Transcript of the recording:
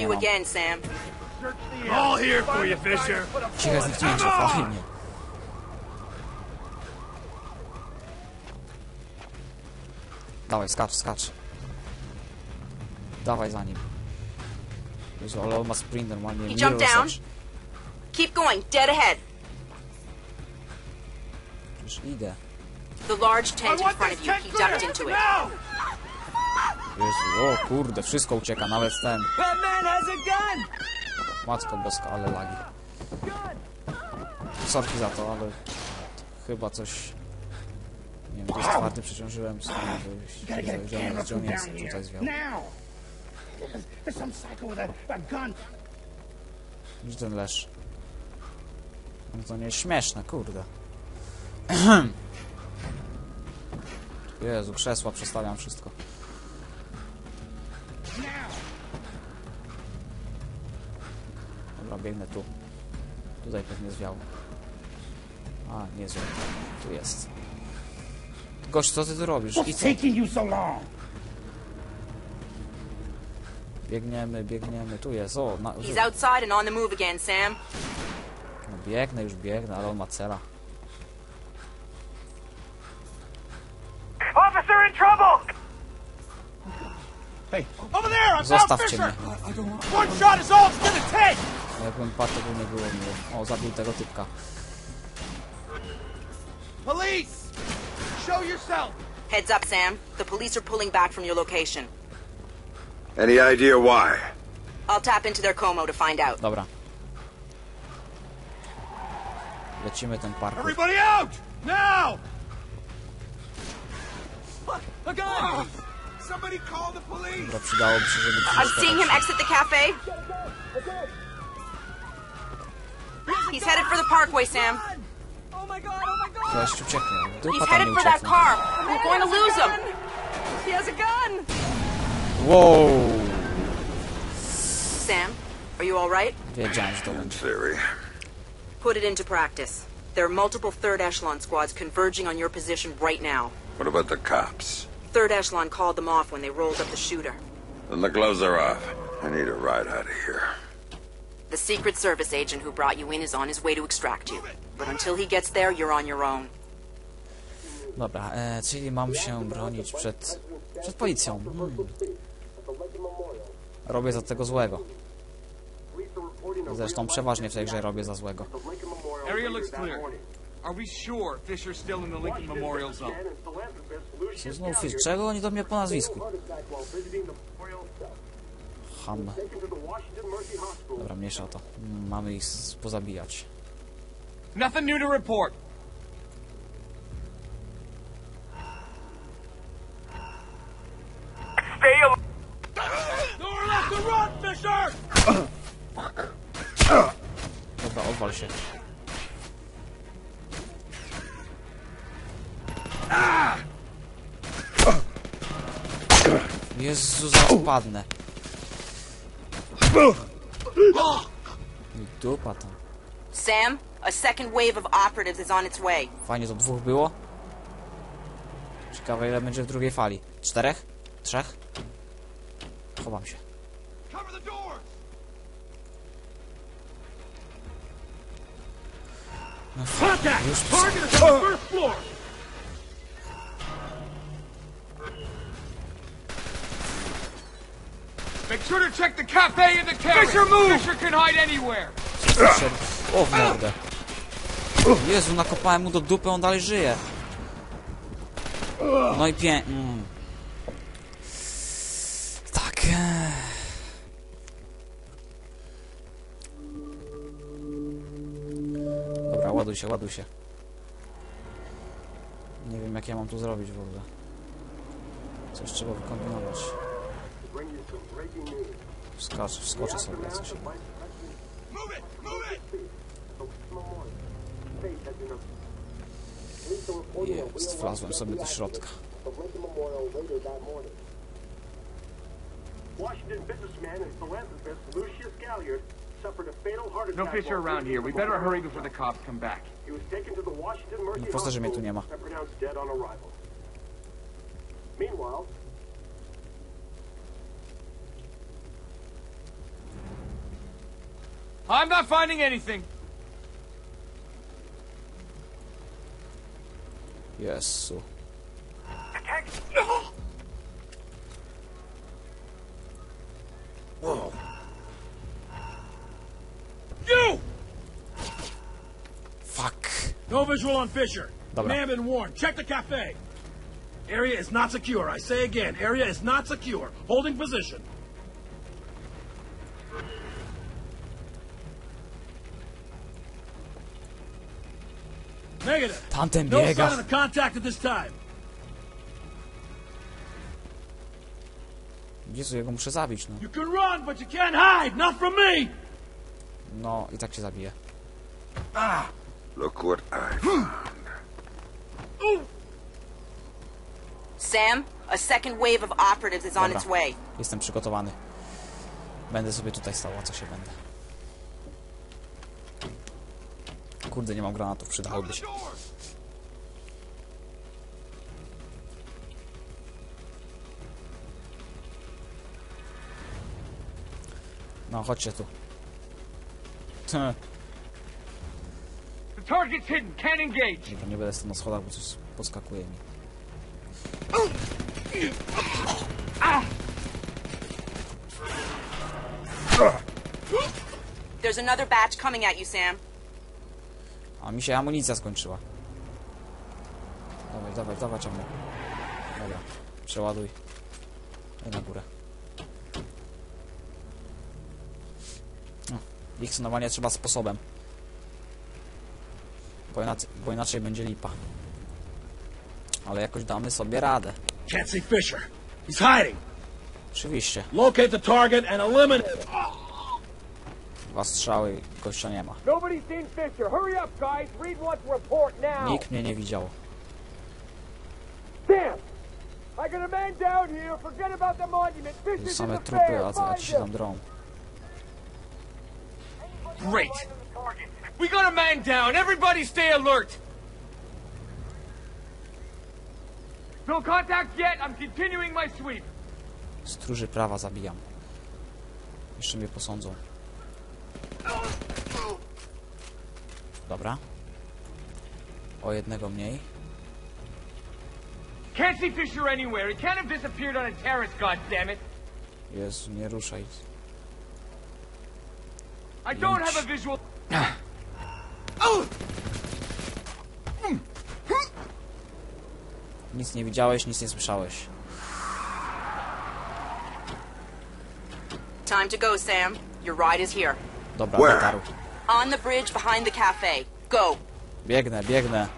you mam. again, Sam. All here for you, Fisher. Ciche zniknięcie, fajnie. Dawaj, skacz, skacz. Dawaj za nim. Jezu, ale on ma sprint normalnie. He jumped down. Keep going, dead ahead. Już idę. The large tent in front of you. He clear. ducked into it. Jezu, o kurde, wszystko ucieka, nawet ten. Matko boska, ale lagi. Sorki za to, ale chyba coś... Nie wiem, dość twardy przeciążyłem, stąd jest, jest, down tutaj zwiał. Gdzie ten leż? No to nie jest śmieszne, kurde. Jezu, krzesła, przestawiam wszystko. Dobra, biegnę tu. Tutaj pewnie zwiał. A, nie zwiał. Tu jest. Gość, co ty tu robisz? I co? taking you so long? Biegniemy, biegniemy. Tu jest, o, na, He's outside and on the move again, Sam. no, biegnę, już biegnę, ale on ma cela. Officer in trouble! Hey, Over there! I'm found Zostawcie Fisher! mnie. One shot is all it's gonna take! Jakbym patrzył, to nie było miło. O, zabił tego typka. Police! Show yourself! Heads up, Sam. The police are pulling back from your location. Any idea why? I'll tap into their Como to find out. Dobra. Lecimy ten parkour. Everybody out! Now! Fuck! A gun! Somebody call the police! Dobra, przydałoby się, żeby... I'm seeing him exit the cafe. He's headed for the parkway, Sam. Oh my god, oh my god! Ucieknie. Dupa He's headed for that car. We're going to lose him. He has a gun. Wow! Sam, are you all right? Wiedziałem, że to będzie. theory. Put it into practice. There are multiple third echelon squads converging on your position right now. What about the cops? Third echelon called them off when they rolled up the shooter. Then the gloves are off. I need a ride out of here. The Secret Service agent who brought you in is on his way to extract you. But until he gets there, you're on your own. Dobra, e, czyli mam się bronić przed... przed policją. Hmm. Robię za tego złego. Zresztą przeważnie w tej grze robię za złego. Area looks clear. Are we sure Fisher's still in the Lincoln Memorial Zone? Co znów Fish? Czego oni do mnie po nazwisku? Ham. Dobra, mniejsza to. Mamy ich pozabijać. Nothing new to report. Stay alive! Nowhere left to run, Fisher! Dobra, odwal się. Jezu, zaraz padnę. I dupa tam. Sam, a second wave of operatives is on its way. Fajnie, to dwóch było. Ciekawe ile będzie w drugiej fali. Czterech? Trzech? Chowam się. Cover the sure to check the cafe and the carriage. Fisher, move! Fisher can hide anywhere. Wszedł. O, w mordę. Jezu, nakopałem mu do dupy, on dalej żyje. No i pię... Mm. Tak. Dobra, ładuj się, ładuj się. Nie wiem, jak ja mam tu zrobić w ogóle. Coś trzeba wykombinować. Wskocz, wskoczę sobie coś. Move it! Move it! Jest, wlazłem sobie do środka. Washington businessman and philanthropist Lucius Galliard suffered a fatal heart No attack. Fisher around here. We better hurry before the cops come back. He was taken to the Washington Mercy Proste, że mnie tu Hospital nie ma. and pronounced dead on arrival. Meanwhile, I'm not finding anything. Jezu. Whoa. You! Fuck. No visual on Fisher. Dobra. Man been warned. Check the cafe. Area is not secure. I say again, area is not secure. Holding position. Tamten No biega. sign of the contact at this time. Jezu, ja go muszę zabić, no. You can run, but you can't hide. Not from me. No, i tak się zabije. Look what I found. Sam, a second wave of operatives is on its way. Jestem przygotowany. Będę sobie tutaj stał, co się będę. Kurde, nie mam granatów, przydałyby się. No, chodźcie tu. Tch, The target's hidden. Can't engage. Dobra, nie będę stał na schodach, bo coś podskakuje mi. There's another batch coming at you, Sam. A mi się amunicja skończyła. Dawaj, dawaj, dawaj, ciągle. Dobra, przeładuj. Daj na górę. Ich normalnie trzeba sposobem. Bo inaczej, bo inaczej będzie lipa. Ale jakoś damy sobie radę. Can't see Fisher. He's hiding. Oczywiście. Locate the target and eliminate. Dwa strzały i gościa nie ma. To. Nikt mnie nie widział. Damn! I got a man down here. Forget about the monument. Fisher's in Same the trupy, a, a ci się tam drą. Great. We got a man down. Everybody stay alert. No contact yet. I'm continuing my sweep. Stróży prawa zabijam. Jeszcze mnie posądzą. Dobra. O jednego mniej. Can't see Fisher anywhere. He can't have disappeared on a terrace, goddammit. Jezu, nie ruszaj. I don't have a visual. Nic nie widziałeś, nic nie słyszałeś. Time to go, Sam. Your ride is here. Dobra, Where? dotarł. On the bridge behind the cafe. Go. Biegnę, biegnę.